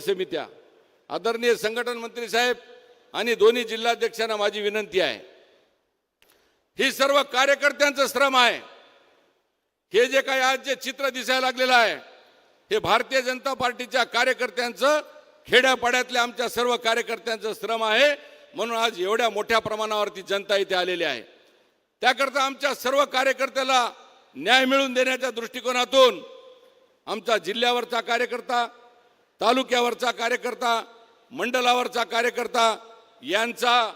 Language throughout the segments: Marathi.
समित्या. आदरणीय संघटन मंत्री साहेब आणि दोन्ही जिल्हाध्यक्षांना माझी विनंती आहे. ही सर्व कार्यकर्त्यांचं श्रम आहे. हे जे काही आज जे चित्र दिसायला लागलेलं आहे हे भारतीय जनता पार्टीच्या कार्यकर्त्यांचं खेड्यापाड्यातल्या आमच्या सर्व कार्यकर्त्यांचं श्रम आहे. म्हणून आज एवढ्या मोठ्या प्रमाणावरती जनता इथे आलेली आहे. त्याकरता आमच्या सर्व कार्यकर्त्याला न्याय मिळवून देण्याच्या दृष्टिकोनातून आमचा जिल्ह्यावरचा कार्यकर्ता तालुक्यावरचा कार्यकर्ता मंडलावरचा कार्यकर्ता यांचा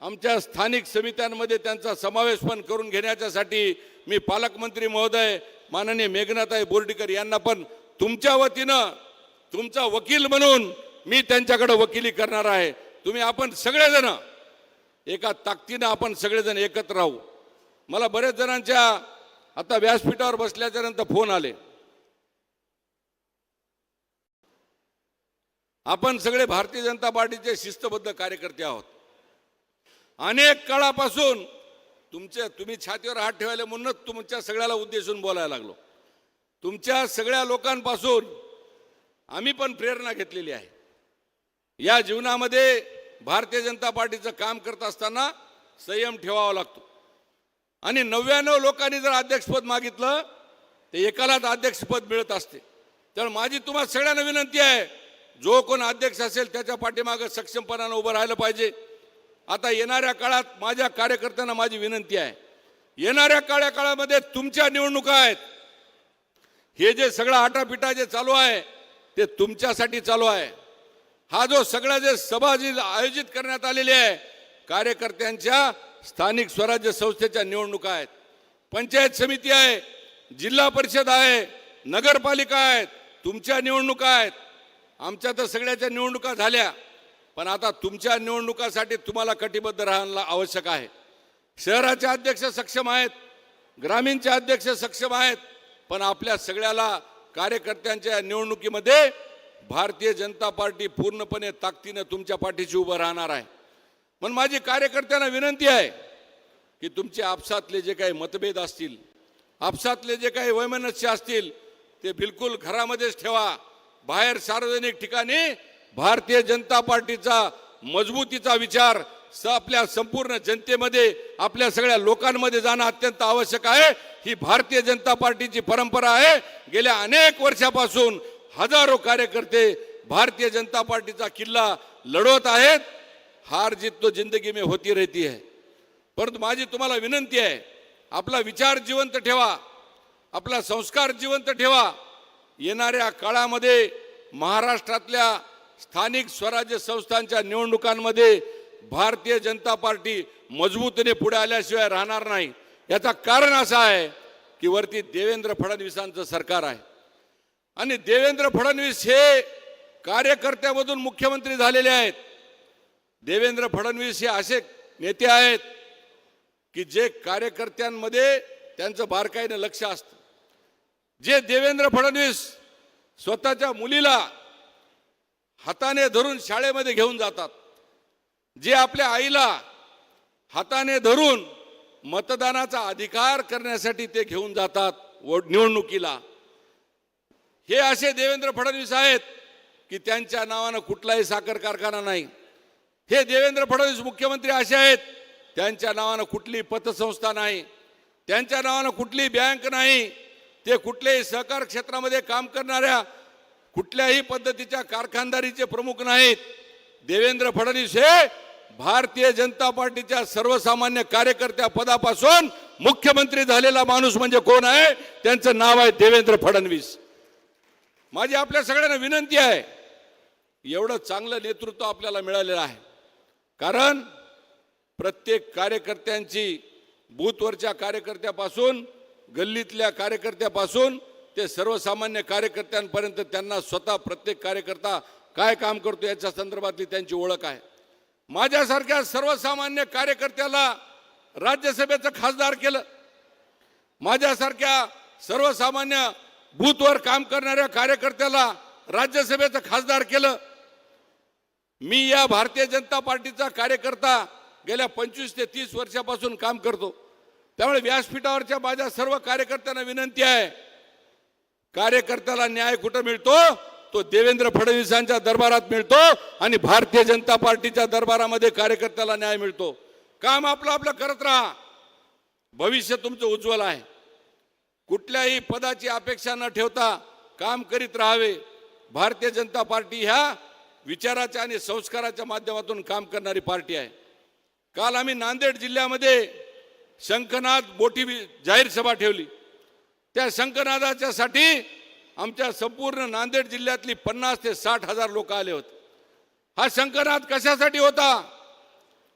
आमच्या स्थानिक समित्यांमध्ये त्यांचा समावेश पण करून घेण्याच्यासाठी मी पालकमंत्री महोदय माननीय मेघनाथाई बोर्डीकर यांना पण तुमच्या वतीनं तुमचा वकील म्हणून मी त्यांच्याकडे वकिली करणार आहे. तुम्ही आपण सगळेजण एका ताकदीनं आपण सगळेजण एकत्र राहू. मला बरेच जणांच्या आता व्यासपीठावर बसल्याच्या नंतर फोन आले. आपण सगळे भारतीय जनता पार्टीचे शिस्तबद्ध कार्यकर्ते आहोत. अनेक काळापासून तुमच्या तुम्ही छातीवर हात ठेवायला म्हणूनच तुमच्या सगळ्याला उद्देशून बोलायला लागलो. तुमच्या सगळ्या लोकांपासून आम्ही पण प्रेरणा घेतलेली आहे. या जीवनामध्ये भारतीय जनता पार्टीचं काम करत असताना संयम ठेवावा लागतो. आणि नव्याण्णव लोकांनी जर अध्यक्षपद मागितलं तर एकालाच अध्यक्षपद मिळत असते. तर माझी तुम्हाला सगळ्यांना विनंती आहे जो कोण अध्यक्ष असेल त्याच्या पाठीमागं सक्षमपणानं उभं राहिलं पाहिजे. आता येणाऱ्या काळात माझ्या कार्यकर्त्यांना माझी विनंती आहे. येणाऱ्या काळ्या काळामध्ये तुमच्या निवडणुका आहेत. हे जे सगळं आटापिटा जे चालू आहे ते तुमच्यासाठी चालू आहे. हा जो सगळा जे सभा जी आयोजित करण्यात आलेली आहे कार्यकर्त्यांच्या स्थानिक स्वराज्य संस्थेच्या निवडणुका आहेत. पंचायत समिती आहे जिल्हा परिषद आहे नगरपालिका आहेत तुमच्या निवडणुका आहेत. आमच्या तर सगळ्याच्या निवडणुका झाल्या पण आता तुमच्या निवडणुकासाठी तुम्हाला कटिबद्ध राहणं आवश्यक आहे. शहराचे अध्यक्ष सक्षम आहेत ग्रामीणचे अध्यक्ष सक्षम आहेत पण आपल्या सगळ्याला कार्यकर्त्यांच्या निवडणुकीमध्ये भारतीय जनता पार्टी पूर्णपणे ताकदीनं तुमच्या पाठीशी उभं राहणार आहे. म्हणून माझी कार्यकर्त्यांना विनंती आहे की तुमचे आपसातले जे काही मतभेद असतील आपसातले जे काही वैमनस्य असतील ते बिलकुल घरामध्येच ठेवा. बाहेर सार्वजनिक ठिकाणी भारतीय जनता पार्टीचा मजबूतीचा विचार स आपल्या संपूर्ण जनतेमध्ये आपल्या सगळ्या लोकांमध्ये जाणं अत्यंत आवश्यक आहे. ही भारतीय जनता पार्टीची परंपरा आहे. गेल्या अनेक वर्षापासून हजारो कार्यकर्ते भारतीय जनता पार्टीचा किल्ला लढवत आहेत. हार जीत तो जिंदगी में होती रहती है. परंतु माझी तुम्हाला विनंती आहे आपला विचार जिवंत ठेवा. आपला संस्कार जिवंत ठेवा. येणाऱ्या काळामध्ये महाराष्ट्रातल्या स्थानिक स्वराज्य संस्थांच्या निवडणुकांमध्ये भारतीय जनता पार्टी मजबूतीने पुढे आल्याशिवाय राहणार नाही. याचा कारण असं आहे की वरती देवेंद्र फडणवीसांचं सरकार आहे. आणि देवेंद्र फडणवीस हे कार्यकर्त्यामधून मुख्यमंत्री झालेले आहेत. देवेंद्र फडणवीस हे असे नेते आहेत की जे कार्यकर्त्यांमध्ये त्यांचं बारकाईनं लक्ष असतं. जे देवेंद्र फडणवीस स्वतःच्या मुलीला हाताने धरून शाळेमध्ये घेऊन जातात. जे आपल्या आईला हाताने धरून मतदानाचा अधिकार करण्यासाठी ते घेऊन जातात निवडणुकीला. हे असे देवेंद्र फडणवीस आहेत की त्यांच्या नावानं कुठलाही साखर कारखाना नाही. हे देवेंद्र फडणवीस मुख्यमंत्री असे आहेत त्यांच्या नावानं कुठली पतसंस्था नाही. त्यांच्या नावानं कुठली बँक नाही. ते कुठल्याही सहकार क्षेत्रामध्ये काम करणाऱ्या कुठल्याही पद्धतीच्या कारखानदारीचे प्रमुख नाहीत. देवेंद्र फडणवीस हे भारतीय जनता पार्टीच्या सर्वसामान्य कार्यकर्त्या पदापासून मुख्यमंत्री झालेला माणूस म्हणजे कोण आहे? त्यांचं नाव आहे देवेंद्र फडणवीस. माझी आपल्या सगळ्यांना विनंती आहे एवढं चांगलं नेतृत्व आपल्याला मिळालेलं आहे. कारण प्रत्येक कार्यकर्त्यांची बूथवरच्या कार्यकर्त्यापासून गल्लीतल्या कार्यकर्त्यापासून ते सर्वसामान्य कार्यकर्त्यांपर्यंत त्यांना स्वतः प्रत्येक कार्यकर्ता काय काम करतो याच्या संदर्भातली त्यांची ओळख आहे. माझ्यासारख्या सर्वसामान्य कार्यकर्त्याला राज्यसभेचं खासदार केलं. माझ्यासारख्या सर्वसामान्य बूथवर काम करणाऱ्या कार्यकर्त्याला राज्यसभेचं खासदार केलं. मी या भारतीय जनता पार्टीचा कार्यकर्ता गेल्या पंचवीस ते तीस वर्षापासून काम करतो. त्यामुळे व्यासपीठावरच्या माझ्या सर्व कार्यकर्त्यांना विनंती आहे. कार्यकर्त्याला न्याय कुठं मिळतो? तो देवेंद्र फडणवीसांच्या दरबारात मिळतो आणि भारतीय जनता पार्टीच्या दरबारामध्ये कार्यकर्त्याला न्याय मिळतो. काम आपलं आपलं करत राहा. भविष्य तुमचं उज्ज्वल आहे. कुठल्याही पदाची अपेक्षा न ठेवता काम करीत राहावे. भारतीय जनता पार्टी ह्या विचाराच्या आणि संस्काराच्या माध्यमातून काम करणारी पार्टी आहे. काल आम्ही नांदेड जिल्ह्यामध्ये शंखनाद मोठी जाहीर सभा ठेवली. त्या शंखनादाच्यासाठी आमच्या संपूर्ण नांदेड जिल्ह्यातली पन्नास ते साठ हजार लोक आले होते. हा शंखनाद कशासाठी होता?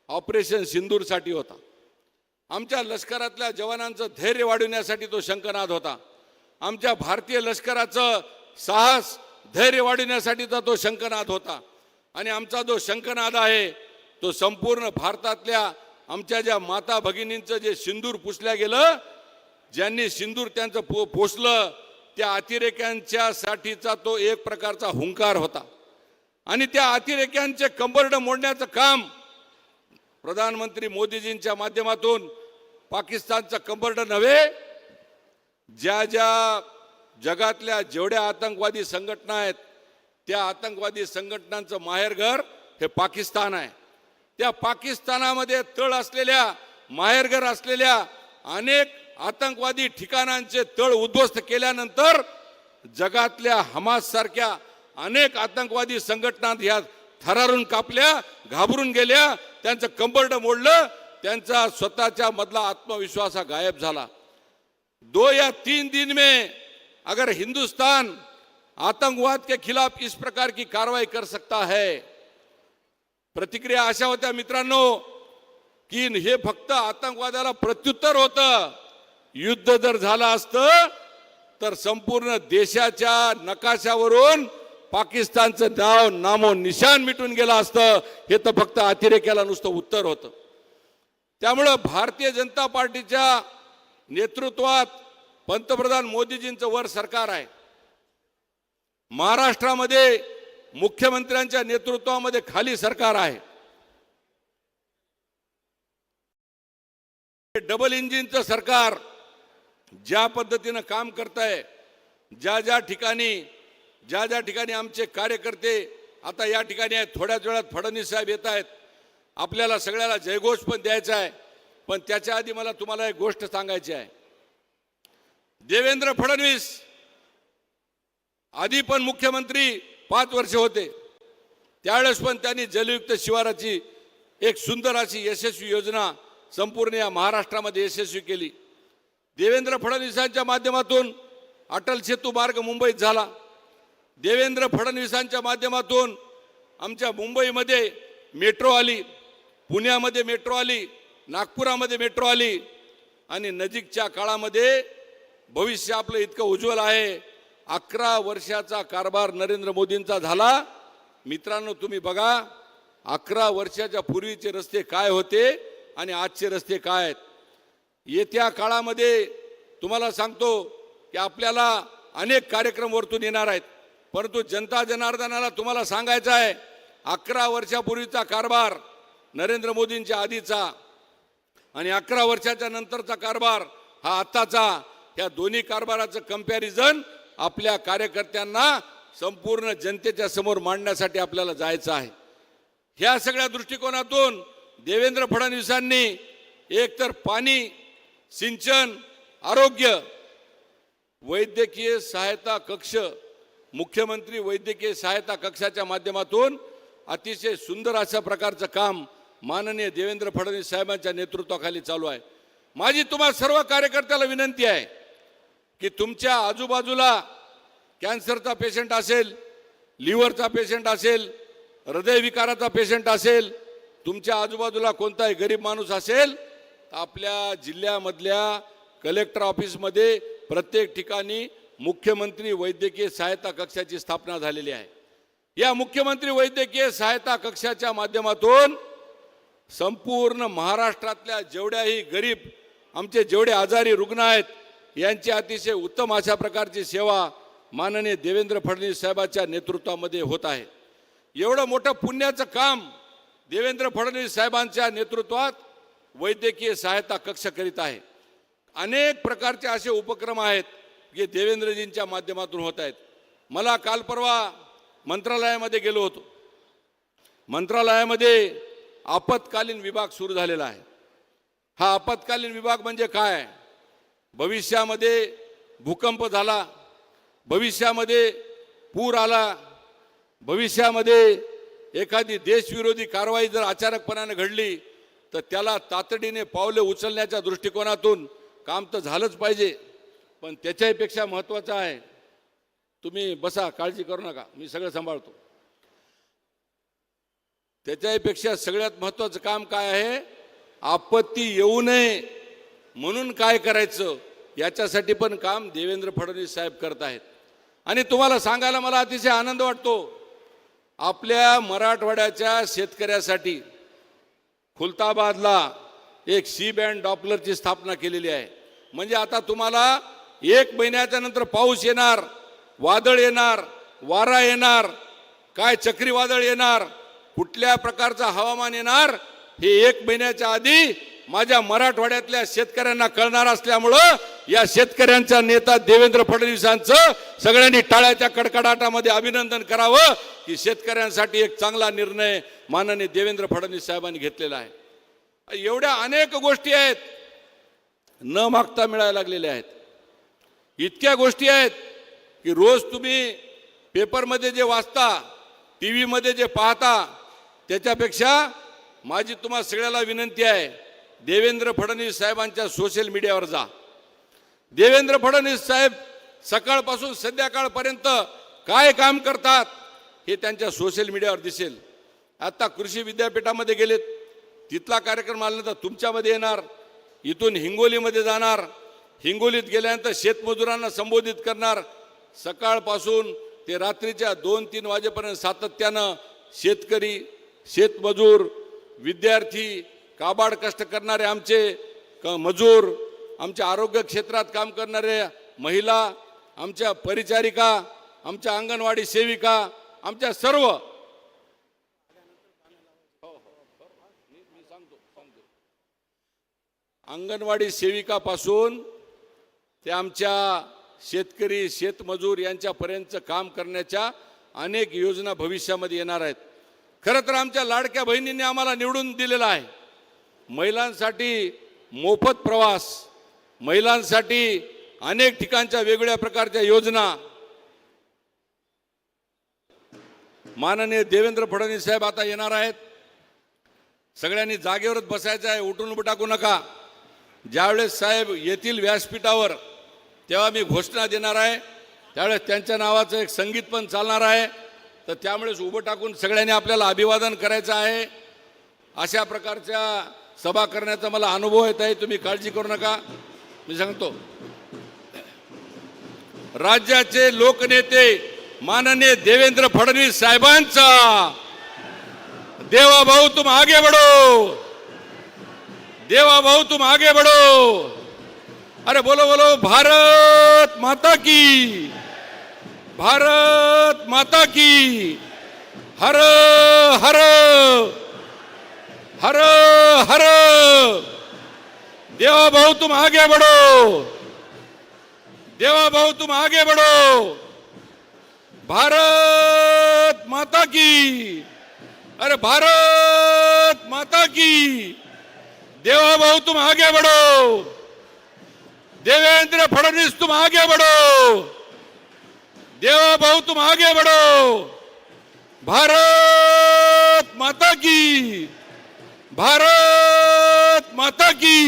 ऑपरेशन सिंदूरसाठी होता. आमच्या लष्करातल्या जवानांचं धैर्य वाढवण्यासाठी तो शंखनाद होता. आमच्या भारतीय लष्कराचं साहस धैर्य वाढवण्यासाठीचा तो शंखनाद होता. आणि आमचा जो शंखनाद आहे तो संपूर्ण भारतातल्या आमच्या ज्या माता भगिनींचं जे सिंदूर पुसल्या गेलं ज्यांनी सिंदूर त्यांचं पो पोचलं त्या अतिरेक्यांच्या साठीचा तो एक प्रकारचा हुंकार होता. आणि त्या अतिरेक्यांचे कंबरड मोडण्याचं काम प्रधानमंत्री मोदीजींच्या माध्यमातून पाकिस्तानचं कंबरड नव्हे ज्या ज्या जगातल्या जेवढ्या आतंकवादी संघटना आहेत त्या आतंकवादी संघटनांचं माहेरघर हे पाकिस्तान आहे. त्या पाकिस्तानामध्ये तळ असलेल्या माहेरघर असलेल्या अनेक आतंकवादी ठिकाणांचे तळ उद्ध्वस्त केल्यानंतर जगातल्या हमास सारख्या अनेक आतंकवादी संघटना ह्या थरारून कापल्या घाबरून गेल्या त्यांचं कंबरड मोडलं त्यांचा स्वतःच्या मधला आत्मविश्वास हा गायब झाला. दो या तीन दिन में अगर हिंदुस्तान आतंकवाद के खिलाफ इस प्रकार की कार्रवाई कर सकता है प्रतिक्रिया अशा होत्या मित्रांनो की हे फक्त आतंकवादाला प्रत्युत्तर होतं. युद्ध जर झालं असतं तर संपूर्ण देशाच्या नकाशावरून पाकिस्तानचं नाव नामो निशान मिटून गेलं असतं. हे तर फक्त अतिरेक्याला नुसतं उत्तर होतं. त्यामुळं भारतीय जनता पार्टीच्या नेतृत्वात पंतप्रधान मोदीजींचं वर सरकार आहे. महाराष्ट्रामध्ये मुख्यमंत्र्यांच्या नेतृत्वामध्ये खाली सरकार आहे. डबल इंजिनचं सरकार ज्या पद्धतीनं काम करत आहे ज्या ज्या ठिकाणी ज्या ज्या ठिकाणी आमचे कार्यकर्ते आता या ठिकाणी आहेत थोड्याच वेळात फडणवीस साहेब येत आहेत. आपल्याला सगळ्याला जयघोष पण द्यायचा आहे पण त्याच्या आधी मला तुम्हाला एक गोष्ट सांगायची आहे. देवेंद्र फडणवीस आधी पण मुख्यमंत्री पाच वर्ष होते. त्यावेळेस पण त्यांनी जलयुक्त शिवाराची एक सुंदर अशी यशस्वी योजना संपूर्ण या महाराष्ट्रामध्ये यशस्वी केली. देवेंद्र फडणवीसांच्या माध्यमातून अटल सेतू मार्ग मुंबईत झाला. देवेंद्र फडणवीसांच्या माध्यमातून आमच्या मुंबईमध्ये मेट्रो आली पुण्यामध्ये मेट्रो आली नागपुरामध्ये मेट्रो आली आणि नजीकच्या काळामध्ये भविष्य आपलं इतकं उज्ज्वल आहे. अकरा वर्षाचा कारभार नरेंद्र मोदींचा झाला. मित्रांनो तुम्ही बघा अकरा वर्षाच्या पूर्वीचे रस्ते काय होते आणि आजचे रस्ते काय आहेत? येत्या काळामध्ये तुम्हाला सांगतो की आपल्याला अनेक कार्यक्रम वरतून येणार आहेत. परंतु जनता जनार्दनाला तुम्हाला सांगायचं आहे अकरा वर्षापूर्वीचा कारभार नरेंद्र मोदींच्या आधीचा आणि अकरा वर्षाच्या नंतरचा कारभार हा आत्ताचा. ह्या दोन्ही कारभाराचं कंपॅरिझन आपल्या कार्यकर्त्यांना संपूर्ण जनतेच्या समोर मांडण्यासाठी आपल्याला जायचं आहे. ह्या सगळ्या दृष्टिकोनातून देवेंद्र फडणवीसांनी एकतर पाणी सिंचन आरोग्य वैद्यकीय सहायता कक्ष मुख्यमंत्री वैद्यकीय सहायता कक्षाच्या माध्यमातून अतिशय सुंदर अशा प्रकारचं काम माननीय देवेंद्र फडणवीस साहेबांच्या नेतृत्वाखाली चालू आहे. माझी तुम्हा सर्व कार्यकर्त्याला विनंती आहे की तुमच्या आजूबाजूला कॅन्सरचा पेशंट असेल लिव्हरचा पेशंट असेल हृदयविकाराचा पेशंट असेल तुमच्या आजूबाजूला कोणताही गरीब माणूस असेल तर आपल्या जिल्ह्यामधल्या कलेक्टर ऑफिसमध्ये प्रत्येक ठिकाणी मुख्यमंत्री वैद्यकीय सहायता कक्षाची स्थापना झालेली आहे. या मुख्यमंत्री वैद्यकीय सहायता कक्षाच्या माध्यमातून संपूर्ण महाराष्ट्रातल्या जेवढ्याही गरीब आमचे जेवढे आजारी रुग्ण आहेत यांची अतिशय उत्तम अशा प्रकारची सेवा माननीय देवेंद्र फडणवीस साहेबांच्या नेतृत्वामध्ये होत आहे. एवढं मोठं पुण्याचं काम देवेंद्र फडणवीस साहेबांच्या नेतृत्वात वैद्यकीय सहायता कक्ष करीत आहे. अनेक प्रकारचे असे उपक्रम आहेत जे देवेंद्रजींच्या माध्यमातून होत आहेत. मला काल परवा मंत्रालयामध्ये गेलो होतो. मंत्रालयामध्ये आपत्कालीन विभाग सुरू झालेला आहे. हा आपत्कालीन विभाग म्हणजे काय? भविष्यामध्ये भूकंप झाला भविष्यामध्ये पूर आला भविष्यामध्ये एखादी देशविरोधी कारवाई जर अचानकपणाने घडली तर त्याला तातडीने पावले उचलण्याच्या दृष्टिकोनातून काम तर झालंच पाहिजे पण त्याच्याहीपेक्षा महत्त्वाचं आहे तुम्ही बसा काळजी करू नका मी सगळं सांभाळतो. त्याच्याहीपेक्षा सगळ्यात महत्त्वाचं काम काय आहे? आपत्ती येऊ नये. म्हणून काय करायचं? याच्यासाठी पण काम देवेंद्र फडणवीस साहेब करत आहेत. आणि तुम्हाला सांगायला मला अतिशय आनंद वाटतो. आपल्या मराठवाड्याच्या शेतकऱ्यासाठी खुलताबादला एक सी बँड डॉपलरची स्थापना केलेली आहे. म्हणजे आता तुम्हाला एक महिन्याच्या नंतर पाऊस येणार वादळ येणार वारा येणार काय चक्रीवादळ येणार कुठल्या प्रकारचं हवामान येणार हे एक महिन्याच्या आधी माझ्या मराठवाड्यातल्या शेतकऱ्यांना कळणार असल्यामुळं या शेतकऱ्यांचा नेता देवेंद्र फडणवीसांचं सगळ्यांनी टाळ्याच्या कडकडाटामध्ये अभिनंदन करावं की शेतकऱ्यांसाठी एक चांगला निर्णय माननीय देवेंद्र फडणवीस साहेबांनी घेतलेला आहे. एवढ्या अनेक गोष्टी आहेत न मागता मिळायला लागलेल्या आहेत. इतक्या गोष्टी आहेत की रोज तुम्ही पेपरमध्ये जे वाचता टी व्हीमध्ये जे पाहता त्याच्यापेक्षा माझी तुम्हाला सगळ्याला विनंती आहे देवेंद्र फडणवीस साहेबांच्या सोशल मीडियावर जा. देवेंद्र फडणवीस साहेब सकाळपासून संध्याकाळपर्यंत काय काम करतात हे त्यांच्या सोशल मीडियावर दिसेल. आता कृषी विद्यापीठामध्ये गेलेत. तिथला कार्यक्रम आल्यानंतर तुमच्यामध्ये येणार. इथून हिंगोलीमध्ये जाणार. हिंगोलीत गेल्यानंतर शेतमजुरांना संबोधित करणार. सकाळपासून ते रात्रीच्या दोन तीन वाजेपर्यंत सातत्यानं शेतकरी शेतमजूर विद्यार्थी काबाड कष्ट करणारे आमचे क मजूर आमच्या आरोग्य क्षेत्रात काम करणारे महिला आमच्या परिचारिका आमच्या अंगणवाडी सेविका आमच्या सर्व. हो, हो, हो. अंगणवाडी सेविकापासून ते आमच्या शेतकरी शेतमजूर यांच्यापर्यंतचं काम करण्याच्या अनेक योजना भविष्यामध्ये येणार आहेत. खरं तर आमच्या लाडक्या बहिणींनी आम्हाला निवडून दिलेला आहे. महिलांसाठी मोफत प्रवास महिलांसाठी अनेक ठिकाणच्या वेगवेगळ्या प्रकारच्या योजना. माननीय देवेंद्र फडणवीस साहेब आता येणार आहेत. सगळ्यांनी जागेवरच बसायचं आहे उठून उभं टाकू नका. ज्यावेळेस साहेब येथील व्यासपीठावर तेव्हा मी घोषणा देणार आहे. त्यावेळेस त्यांच्या नावाचं एक संगीत पण चालणार आहे. तर त्यामुळेच उभं टाकून सगळ्यांनी आपल्याला अभिवादन करायचं आहे. अशा प्रकारच्या सभा करण्याचा मला अनुभव येत आहे तुम्ही काळजी करू नका. मी सांगतो. राज्याचे लोकनेते माननीय देवेंद्र फडणवीस साहेबांचा देवा भाऊ तुम आगे बढ़ो. देवा भाऊ तुम आगे बढ़ो. अरे बोलो बोलो भारत माता की भारत माता की हर हर हर हर! देवा भाऊ तुम आगे बढ़ो। देवा भाऊ तुम आगे बढ़ो। भारत माता की। अरे भारत माता की। देवा भाऊ तुम आगे बढ़ो। देवेंद्र फडणवीस तुम आगे बढ़ो। देवा भाऊ तुम आगे बढ़ो। भारत माता की। भारत माता की।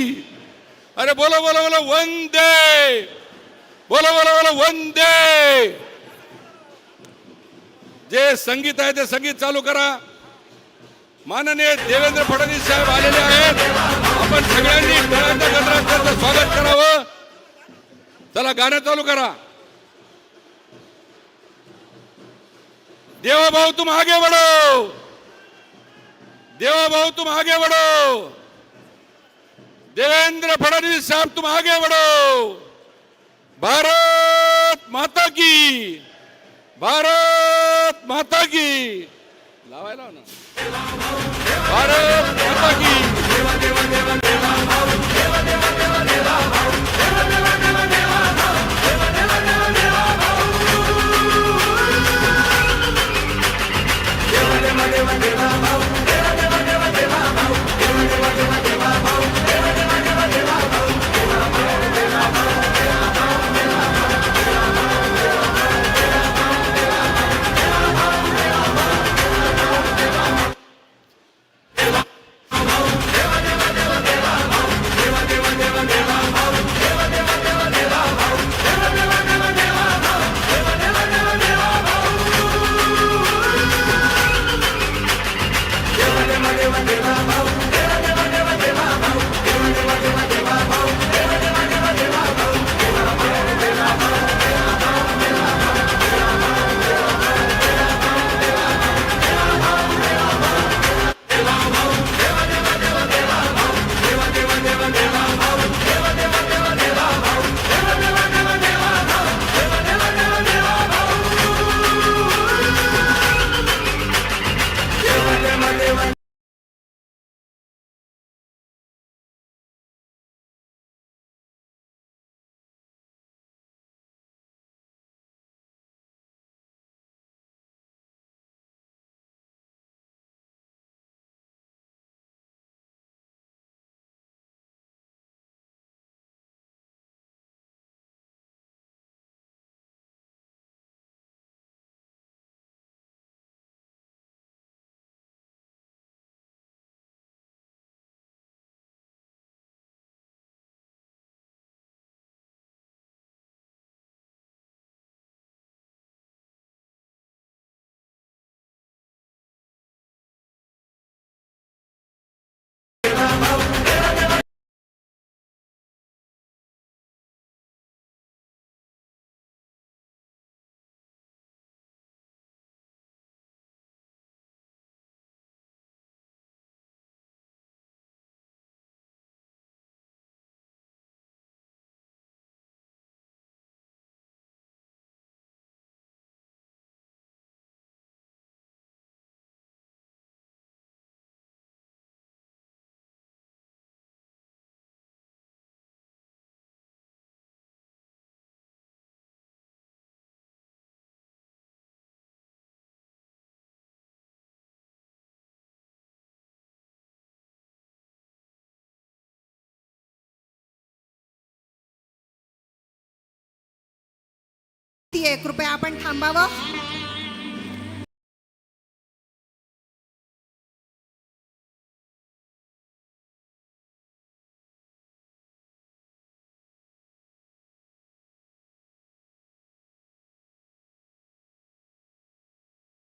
अरे बोलो बोलो बोलो वंदे। बोलो बोलो बोलो वंदे। जे संगीत आहे ते संगीत चालू करा. माननीय देवेंद्र फडणवीस साहेब आलेले आहेत. आपण सगळ्यांनी त्यांचं स्वागत करावं. चला गाणं चालू करा. देवा भाऊ तुम आगे बढ़ो देवा भाऊ तुम आगे बढ़ो। देवेंद्र फडणवीस साहब तुम आगे बढ़ो। भारत माता की भारत माता की। लावायला ना। भारत माता की। आहे. कृपया आपण थांबावं.